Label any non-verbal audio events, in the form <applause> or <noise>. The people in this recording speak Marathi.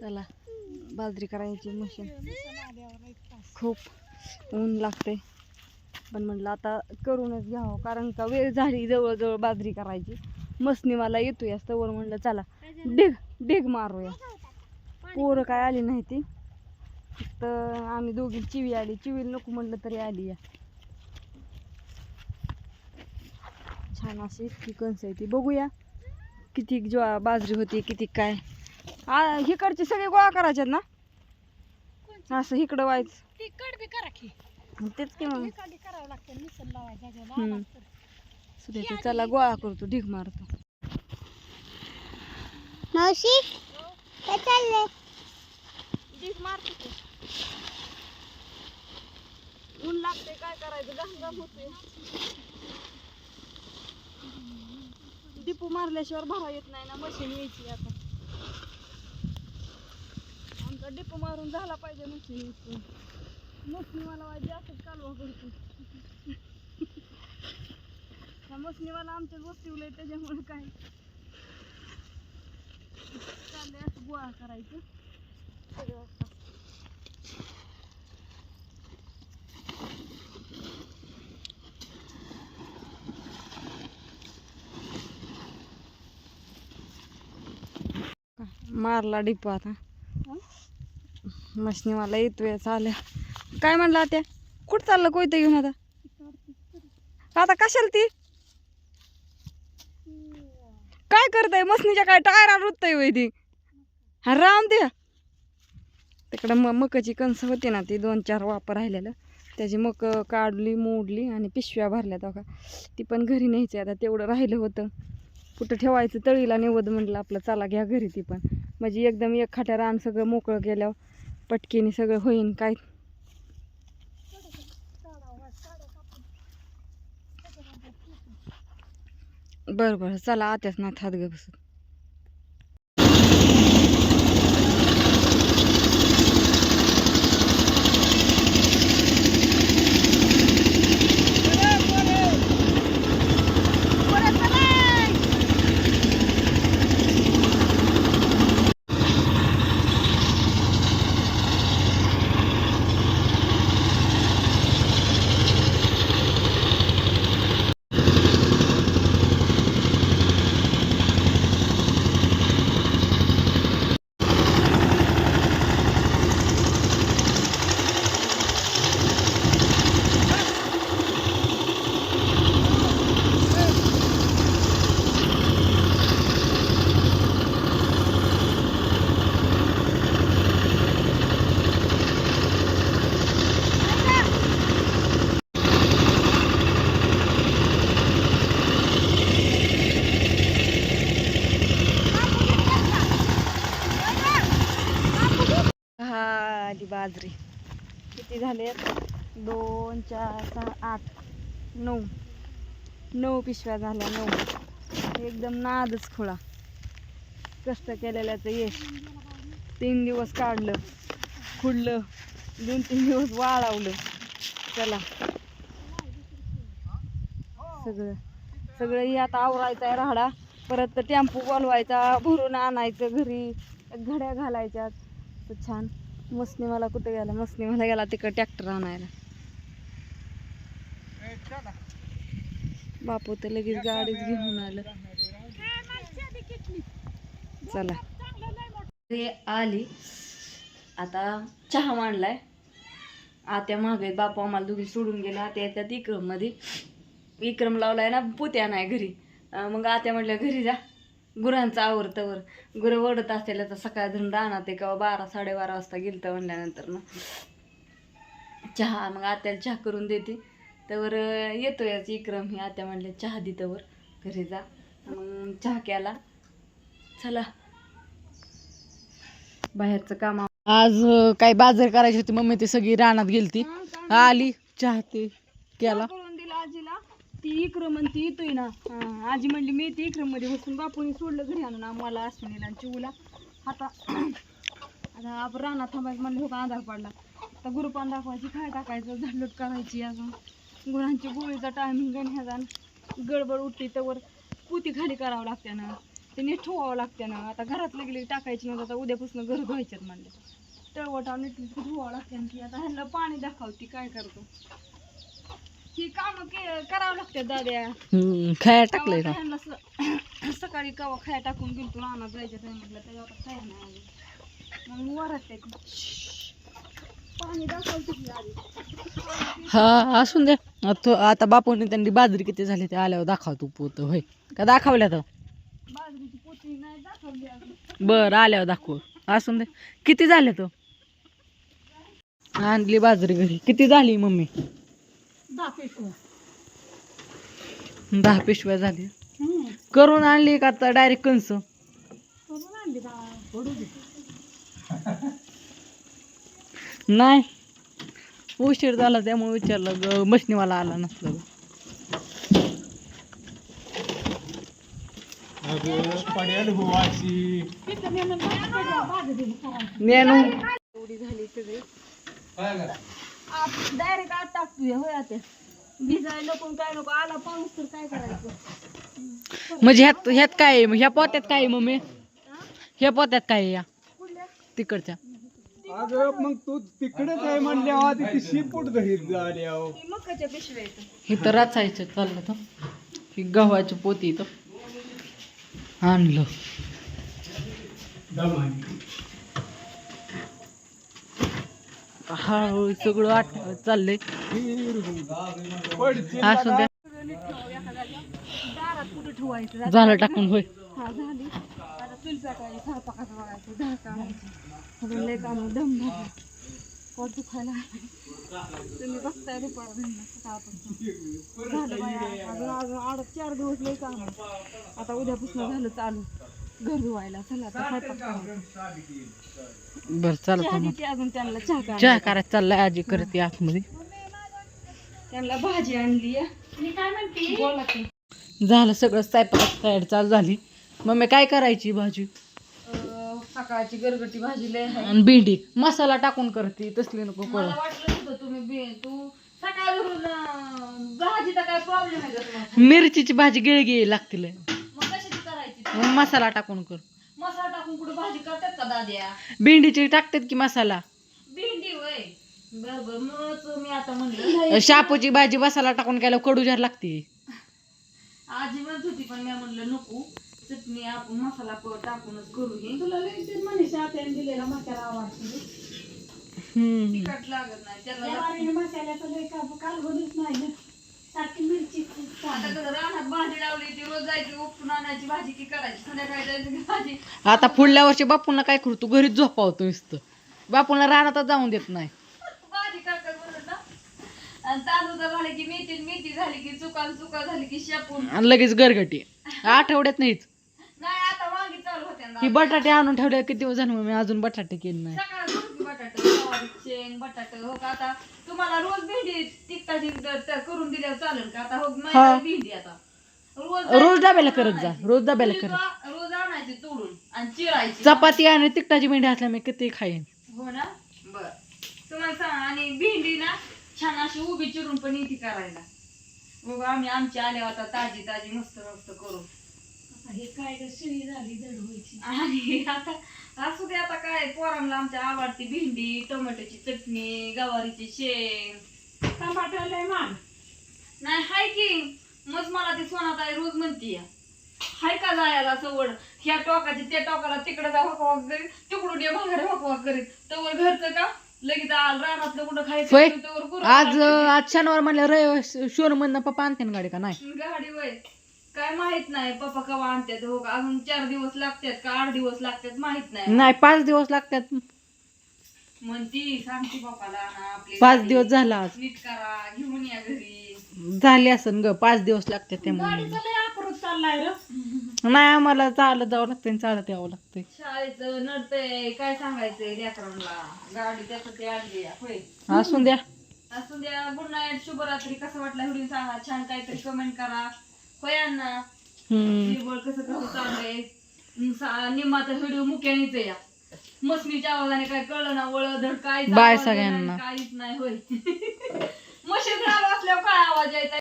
चला बाजरी करायची मशीन. खूप ऊन लागते पण म्हटलं आता करूनच घ्यावं कारण का वेळ झाली जवळजवळ बाजरी करायची. मसनी मला येतोय तवर म्हणलं चला डेग डेग मारूया. पोरं काय आली नाही ती. फक्त आम्ही दोघी चिवी आली. चिवीला नको म्हणलं तरी आली या. छान अशी इतकी कणस आहे ती. बघूया किती ज्वा बाजरी होती किती काय. आ हिकडचे सगळे गोळा करायच्यात ना? असं इकडं व्हायचं. ती कड बी करा की. मग तेच की मग. एखादी करावं लागतं जागेला हम्म. आवाज तर. चला गोळा करतो ढीग मारतो. मावशी काय चाललंय? ढीग मारतो ते. ऊन लागते काय करायचं? घाम घाम होते डिपू मारल्याशिवाय भरा येत नाही ना मशीन यायची आता. आता डिपू मारून झाला पाहिजे मशीन यायची मला पाहिजे असंच कालवा करतो ह्या मशीनीवाला आमच्याच वस्तीवलंय त्याच्यामुळे काय? चालले असं गोळा करायचं. सगळं असं. मारला डिपो आता. मशनीवाला येतोय चाल्या काय म्हणला त्या कुठं चाललं कोयतं घेऊन आता? आता कशाला ती? काय करताय? मशनीच्या काय टायरा रुतय वय ती. हा राम द्या तिकडं म मकाची कणसं होती ना ती दोन चार वापर राहिलेलं. त्याची मक काढली मोडली आणि पिशव्या भरल्या का ती पण घरी न्यायची आता तेवढं राहिलं होतं. कुठं ठेवायचं तळीला निवद म्हटलं आपलं चला घ्या घरी ती पण. म्हणजे एकदम एक खाट्या रान सगळं मोकळं केल्यावर पटकीने सगळं होईन काय? बरं बरं चला आत्याच ना हात ग बसत हा आली बाजरी किती झाले? दोन चार सहा आठ नऊ. नऊ पिशव्या झाल्या नऊ. एकदम नादच खोळा. कष्ट केलेल्याचं यश. तीन दिवस काढलं खुडलं दोन तीन दिवस वाळवलं. चला. सगळं सगळं आता आवरायचं आहे राहडा परत टेम्पो बोलवायचा भरून आणायचं घरी. घड्या घालायच्या तर छान. मसनी मला कुठे गेला? मसनी मला गेला तिकडे ट्रॅक्टर आणायला. बापू तर लगेच गाडीच घेऊन आलं. चला. घरी आली. आता चहा मांडलाय. आत्या महाग आहेत. बापू आम्हाला दोघी सोडून गेला आत्या येतात इक्रममध्ये. विक्रम लावलाय ना पुत्या नाही घरी. मग आत्या म्हटल्या घरी जा. गुरांचं आवरतवर. गुरं ओढत असलेलं तर सकाळ धरून राहणार ते किंवा बारा साडेबारा वाजता गेलतं म्हणल्यानंतर ना. चहा मग आत्याला चहा करून देते. तर येतो याच इक्रम ही आत्या म्हणले चहा दे तवर. घरी जा. मग चहा केला. चला. बाहेरचं काम आज काय बाजार करायची होती मम्मी ती सगळी रानात गेलती. आली चहा ते केला. आजीला. ती इकडं म्हणती येतोय ना. हा, आजी म्हणली मी ती इकडं मध्ये बसून बापूने सोडलं घरी आणून आम्हाला अश्विनीला आणि चिवूला आता आता आपण रानात थांबायचं म्हणलं हो का आधार पडला. आता गुरुपान दाखवायची खाय टाकायचं झाडलोट करायची अजून. गुरांची गोळीचा टायमिंग ह्याचा गडबड उठली तर पुती खाली करावं लागते ना. ते नीट ठेवावं लागते ना. आता घरात लगेली टाकायची नव्हतं आता उद्यापासून घर धुवायच्यात म्हणले. तळवटा नीट धुवावं लागते की आता ह्यांना पाणी दाखवते काय करतो. ही कामं के करावं लागतात दाद्या. हम्म, खाया टाकलंय का स- <clears throat> सकाळी कवा खाया टाकून गेलतो रानात जायच्या टायमाला तेव्हा आता खाया नाही आली. मग वरात पाणी आधी. हा असून द्या आता आता बापूने त्यांनी बाजरी किती झाली ते आल्यावर दाखवतो पोत होय. का दाखवल्या तर? बाजरीची पोती नाही दाखवली अजून. बर आल्यावर दाखव. असून दे. किती झाले तो? आणली बाजरी घरी. किती झाली मम्मी? दहा पिशव्या दहा पिशव्या झाली करून आणली का आता डायरेक्ट कंस करून आणली दहा पडू दे. नाही. उशीर झाला त्यामुळे विचारलं ग मशनीवाला आला नसलं. नेनू एवढी झाली सगळी. डायरेक्ट आत टाकतोय होय आता. भिजायला नको काय नको आला पाऊस तर काय करायचं? म्हणजे ह्यात ह्यात काय आहे? ह्या पोत्यात काय आहे मम्मी? ह्या पोत्यात काय आहे या? तिकडच्या. अगं मग तू तिकडेच आहे म्हणल्यावर तिथे शिपूट घरीत झाल्यावर ती मकाच्या पिशव्या येतं इथं रचायचं चाललं तर. ही गव्हाची पोती इथं. आणलं. हा हो, सगळं आठ चाललंय. असू द्या दारात ठेवायचं झालं टाकून होय. झाली आता पोट दुखायला तुम्ही बघताय रुपया झालं बाया अजून अजून आठ चार दिवस लय काम. आता उद्यापासून झालं चालू. घर धुवायला. चला बरं चालत चहा अजून त्यांना चहा चाललाय आजी करते आतमध्ये. त्यांना भाजी आणली झालं सगळं स्वयंपाक तयारी चालू झाली. मम्मी काय करायची भाजी? सकाळची गरगटी भाजी लय आणि भेंडी. मसाला टाकून करते तसली नको कळ मिरचीची भाजी गिळगी लागतील मग मसाला टाकून कर. मसाला टाकून कुठे भाजी करतात का दाद्या? भेंडीची टाकतात की मसाला? भेंडी वय बर बर मग मी आता म्हणलं. शापूची भाजी मसाला टाकून केल्यावर कडू जार लागते. आजी म्हणत होती पण मी म्हणलं नको. चटणी आपण मसाला प- टाकूनच करू हे. तुला मनीषा त्याने दिलेला मसाला आवडतो. हम्म. तिखट लागत नाही त्याला मसाल्याचं लय का कालवणच नाही सारखी मिरची आता कसं रानात भाजी लावली ती रोज जायची उपटून आणायची भाजी की करायची संध्याकाळी जायची भाजी. आता पुढल्या वर्षी बापूंना काय करतो घरीच झोपावतो नुसतं. बापूंना रानातच जाऊन देत नाही. भाजी करतात म्हणून ना. आणि तांदूळ झाले की मेथी मेथी झाली की चुका चुका झाली की शेपून. आणि लगेच गरगटी आठवड्यात नाहीच. नाही आता वांगी चालू होत्या ना. ही बटाटे आणून ठेवले किती दिवस झाले मी अजून बटाटे केले नाही. सकाळ करू बटाटे शेंग बटाटे हो का? आता तुम्हाला रोज भेंडी तिखटाची द- त- करून दिल्यावर चालेल का? आता हो हा. झाली भेंडी आता. रोज रोज डब्याला करत जा रोज डब्याला करत रोज रोज आणायची तोडून आणि चिरायची. चपाती आणि तिखटाची भेंडी असल्या मी किती खाईन. हो ना? बर. तुम्हाला सांग आणि भेंडी ना छान अशी उभी चिरून पण येते करायला. बघ आम्ही आमची आल्या आता ताजी ताजी मस्त मस्त करू. हे काय शिळी झाली दड व्हायची आणि आता असू दे आता काय पोरांना आमच्या आवडती भेंडी टोमॅटोची चटणी गवारीची शेंग टमाटर लय मान. नाही हाय की. मग मला ती सोनात आहे रोज म्हणती हाय का जायला सवड ह्या टोकाची त्या टोकाला तिकडे जा हकवा करीत. तिकडून ये माघारी हकवा करीत. तवर घरचं का? लगेच आ- रानातलं कुठं होय. खायचं तवर करू आज आज शनिवार म्हणलं रविवार शोर मधनं पप्पा आणते ना गाडी का नाही? गाडी वय. काय माहीत नाही पप्पा कवा आणतात हो का अजून चार दिवस लागतात का आठ दिवस लागतात माहीत नाही. नाही पाच दिवस लागतात म्हणती सांगती पप्पाला ना आपली पाच गाडी दिवस झाला आज. नीट करा घेऊन या घरी. झाली असन ग पाच दिवस लागतात त्यामुळे नाही आम्हाला चालत जावं लागतं आणि चालत यावं लागतंय. शाळेचं नडतंय काय सांगायचंय लेकरांना? गाडी त्यासाठी आणली आहे. होय. असून द्या. असून द्या. गुड नाईट शुभरात्री. कसं वाटलं व्हिडिओ सांगा? छान काहीतरी कमेंट करा. होय अण्णा? हम्म. निवड कसं कसं चाललंय? सा- निम्माचा व्हिडिओ मुक्यानीच आहे या. मशनीच्या आवाजाने काय कळलं ना वळ धड काय Bye सगळ्यांना. काहीच नाही होय <laughs> मशीन चालू असल्यावर काय आवाज यायचा